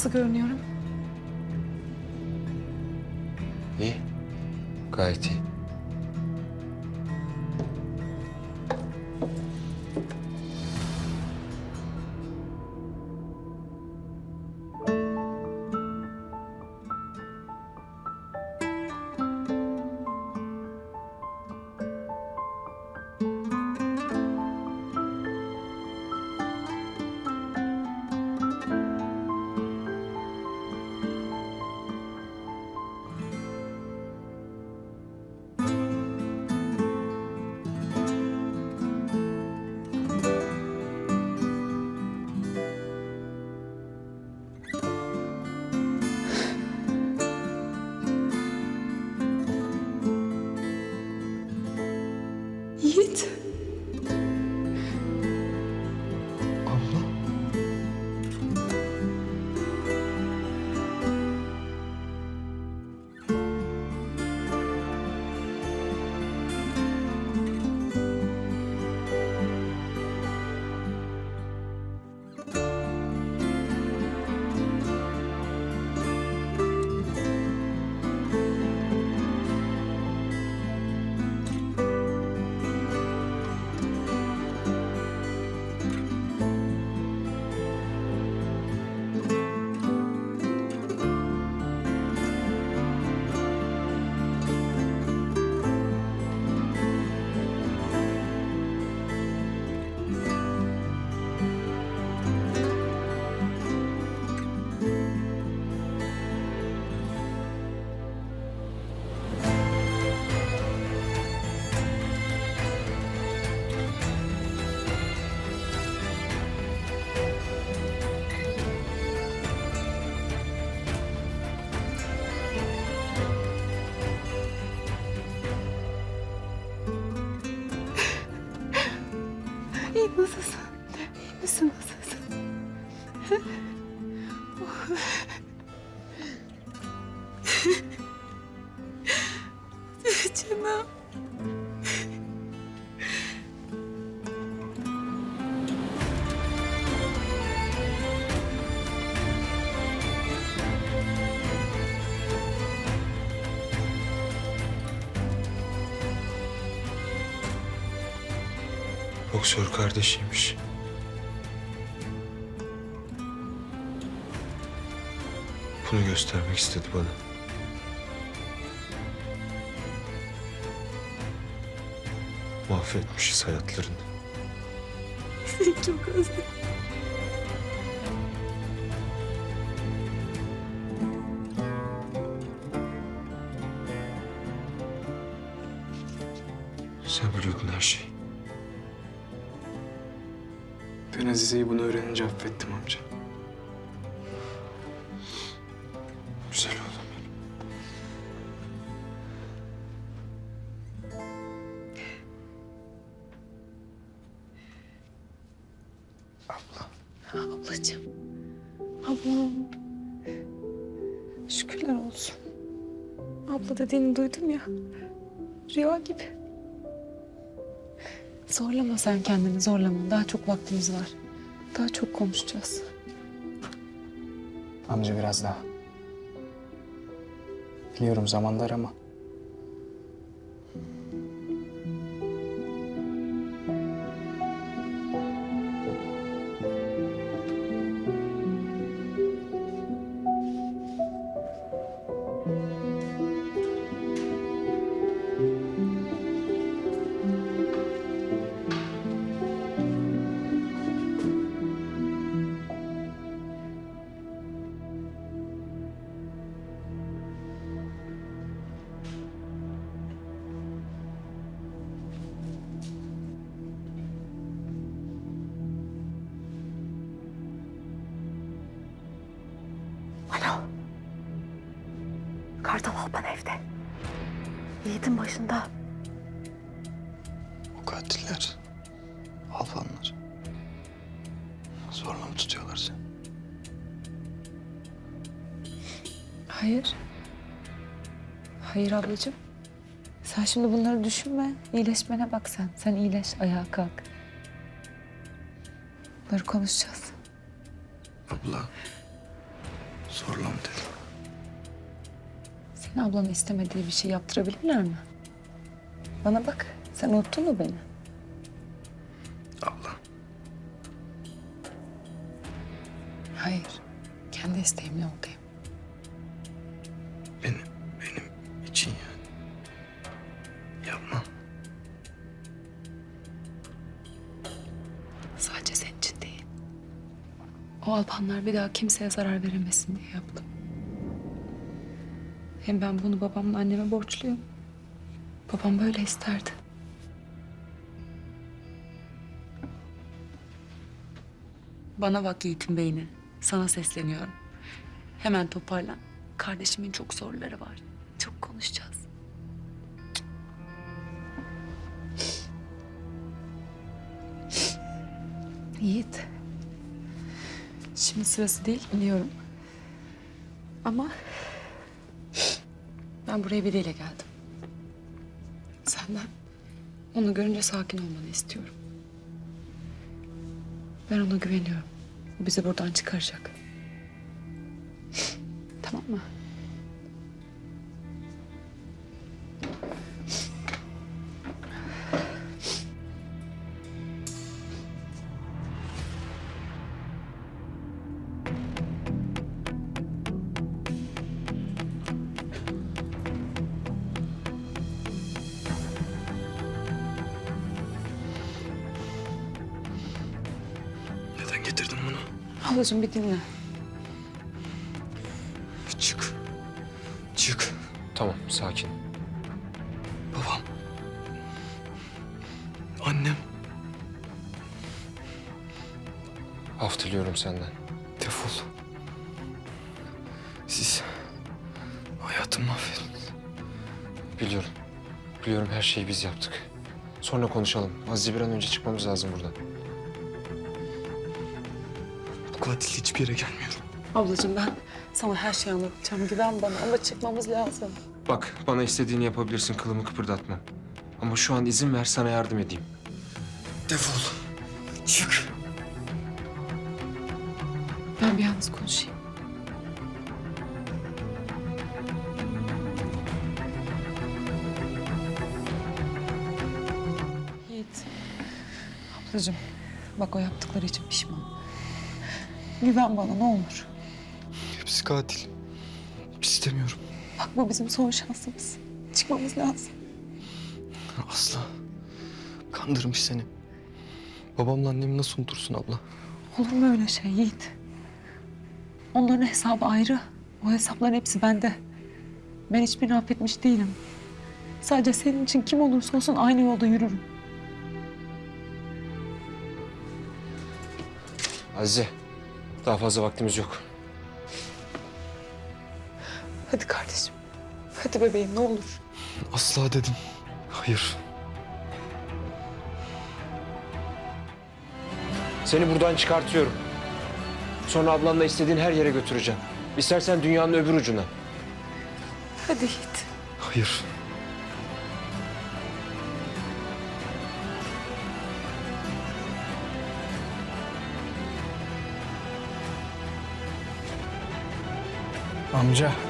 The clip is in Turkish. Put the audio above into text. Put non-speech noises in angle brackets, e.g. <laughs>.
Nasıl görünüyorum? İyi. Gayet iyi. Nasılsın? <laughs> Canım. Boksör kardeşiymiş. Bunu göstermek istedi bana. Mahvetmişiz hayatlarını. <laughs> Çok özledim. Sen biliyordun her şeyi. Ben Azize'yi bunu öğrenince affettim amca. Ablacığım. Ablam. Şükürler olsun. Abla dediğini duydum ya. Rüya gibi. Zorlama sen kendini zorlama. Daha çok vaktimiz var. Daha çok konuşacağız. Amca biraz daha. Biliyorum zaman dar ama. Kartal Alpan evde. Yiğit'in başında. O katiller, Alfanlar. Zorla mı tutuyorlar seni? Hayır. Hayır ablacığım. Sen şimdi bunları düşünme. İyileşmene bak sen. Sen iyileş, ayağa kalk. Bunları konuşacağız. Abla, Zorla mı dedim? Senin ablana istemediği bir şey yaptırabilirler mi? Bana bak. Sen unuttun mu beni? Abla. Hayır. Kendi isteğimle oradayım. Benim, benim için yani. Yapma. Sadece senin için değil. O Alpanlar bir daha kimseye zarar veremesin diye yaptım. Hem ben bunu babamla anneme borçluyum. Babam böyle isterdi. Bana bak Yiğit'in beyni. Sana sesleniyorum. Hemen toparlan. Kardeşimin çok soruları var. Çok konuşacağız. Yiğit. Şimdi sırası değil biliyorum. Ama ben buraya biriyle geldim. Senden onu görünce sakin olmanı istiyorum. Ben ona güveniyorum. O bizi buradan çıkaracak. Tamam mı? Ablacığım bir dinle. Çık. Çık. Tamam sakin. Babam. Annem. Af diliyorum senden. Defol. Siz hayatımı mahvettiniz. Biliyorum. Biliyorum her şeyi biz yaptık. Sonra konuşalım. Azize bir an önce çıkmamız lazım buradan. Bu katil hiçbir yere gelmiyorum. Ablacığım ben sana her şeyi anlatacağım. Güven bana ama çıkmamız lazım. Bak bana istediğini yapabilirsin kılımı kıpırdatmam. Ama şu an izin ver sana yardım edeyim. Defol. Çık. Ben bir yalnız konuşayım. Yiğit. Ablacığım bak o yaptıkları için pişman. Güven bana ne olur. Hepsi katil. İstemiyorum. Bak bu bizim son şansımız. Çıkmamız lazım. Asla. Kandırmış seni. Babamla annemi nasıl unutursun abla? Olur mu öyle şey Yiğit? Onların hesabı ayrı. O hesapların hepsi bende. Ben hiçbirini affetmiş değilim. Sadece senin için kim olursa olsun aynı yolda yürürüm. Azize daha fazla vaktimiz yok. Hadi kardeşim. Hadi bebeğim ne olur. Asla dedim. Hayır. Seni buradan çıkartıyorum. Sonra ablanla istediğin her yere götüreceğim. İstersen dünyanın öbür ucuna. Hadi Yiğit. Hayır. Amca.